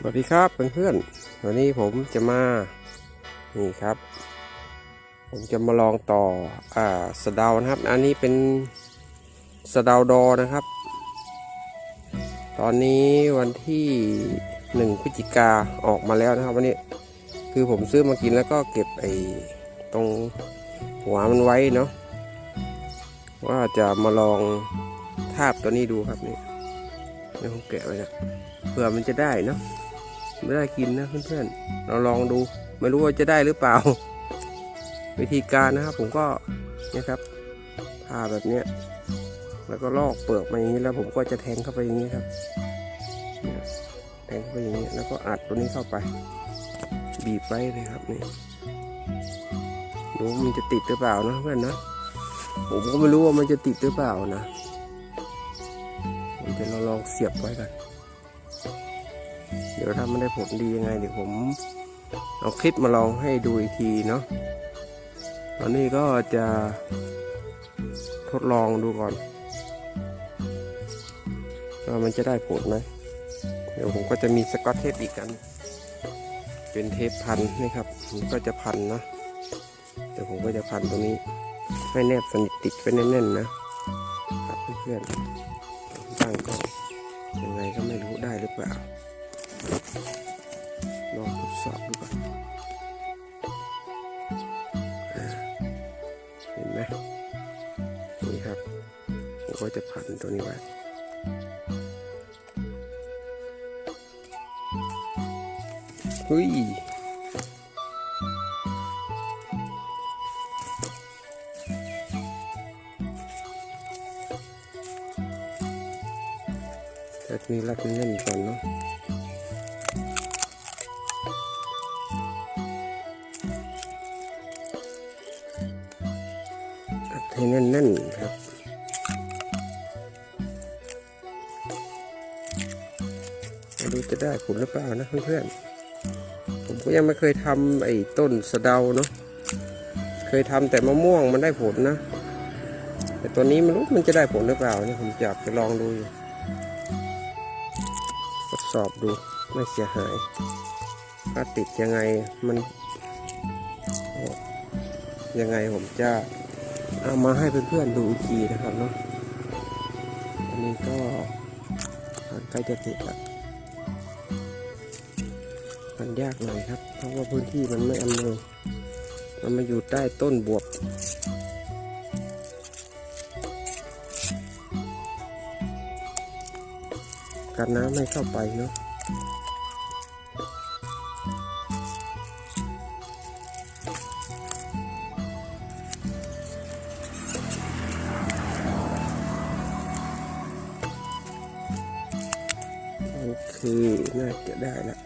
สวัสดีครับเพื่อนๆวันนี้ผมจะมานี่ครับ ผมจะมาลองต่ออ่าสะเดานะครับ อันนี้เป็นสะเดาดอนะครับ ตอนนี้วันที่หนึ่งพฤศจิกาออกมาแล้วนะครับ วันนี้คือผมซื้อมากินแล้วก็เก็บไอ้ตรงหัวมันไว้เนาะว่าจะมาลองทาบตัวนี้ดูครับนี่ เดี๋ยวผมแกะไว้นะเผื่อมันจะได้เนาะไม่ได้กินนะเพื่อนๆเราลองดู ไม่รู้ว่าจะได้หรือเปล่า วิธีการนะครับ ผมก็เนี่ยครับผ่าแบบเนี้ยแล้วก็ลอกเปลือกมาอย่างนี้แล้ว ผมก็จะแทงเข้าไปอย่างนี้ครับแทงเข้าไปอย่างนี้แล้วก็อัดตัวนี้เข้าไป บีบไว้เลยครับนี่ดูมันจะติดหรือเปล่านะเพื่อนนะผมก็ไม่รู้ว่ามันจะติดหรือเปล่านะ ผมจะลองลองเสียบไว้กันเดี๋ยวถ้ามันได้ผลดียังไงเดี๋ยวผมเอาคลิปมาลองให้ดูอีกทีเนาะตอนนี้ก็จะทดลองดูก่อนว่ามันจะได้ผลไหมเดี๋ยวผมก็จะมีสกอตเทปอีกกัน เป็นเทปพันนี่ครับผมก็จะพันนะเดี๋ยวผมก็จะพันตรงนี้ให้แนบสนิทติดไปแน่นๆนะครับเพื่อนๆ ตั้งกล้ยังไงก็ไม่รู้ได้หรือเปล่าลองทดสอบดูก่อนเห็นไหมนี่ครับผมก็จะพันตัวนี้ไว้เฮ้ย แต่นี้รัดแน่นก่อนเนาะให้แน่นๆครับมาดูจะได้ผลหรือเปล่านะเพื่อนๆ ผมก็ยังไม่เคยทำไอ้ต้นสะเดาเนาะ เคยทำแต่มะม่วงมันได้ผลนะ แต่ตัวนี้ไม่รู้มันจะได้ผลหรือเปล่าเนี่ยผมอยากจะลองดูอยู่ ทดสอบดูไม่เสียหาย ถ้าติดยังไงมันยังไงผมจะเอามาให้เพื่อนๆดูอีกทีนะครับเนาะอันนี้ก็ใกล้จะติดละมันยากหน่อยครับ เพราะว่าพื้นที่มันไม่อำนวยมันมาอยู่ใต้ต้นบวบ กันน้ำไม่เข้าไปเนาะโอเค น่าจะได้แล้ว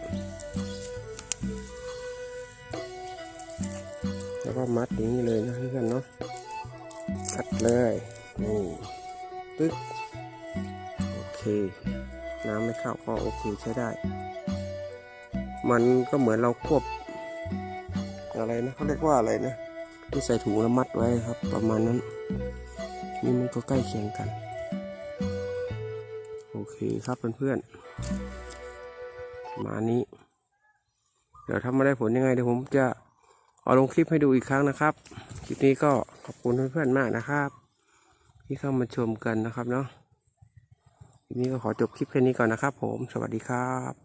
แล้วก็มัดอย่างนี้เลยนะเพื่อนเนาะอัดเลย นี่ ปึ๊ก โอเค น้ำไม่เข้าก็โอเคใช้ได้ มันก็เหมือนเราควบ อะไรนะเขาเรียกว่าอะไรนะที่ใส่ถุงแล้วมัดไว้ครับ ประมาณนั้น นี่มันก็ใกล้เคียงกัน โอเคครับเพื่อนๆมานี้ เดี๋ยวถ้าไม่ได้ผลยังไงเดี๋ยวผมจะเอาลงคลิปให้ดูอีกครั้งนะครับ คลิปนี้ก็ขอบคุณเพื่อนๆมากนะครับ ที่เข้ามาชมกันนะครับเนาะ นี้ก็ขอจบคลิปแค่นี้ก่อนนะครับผม สวัสดีครับ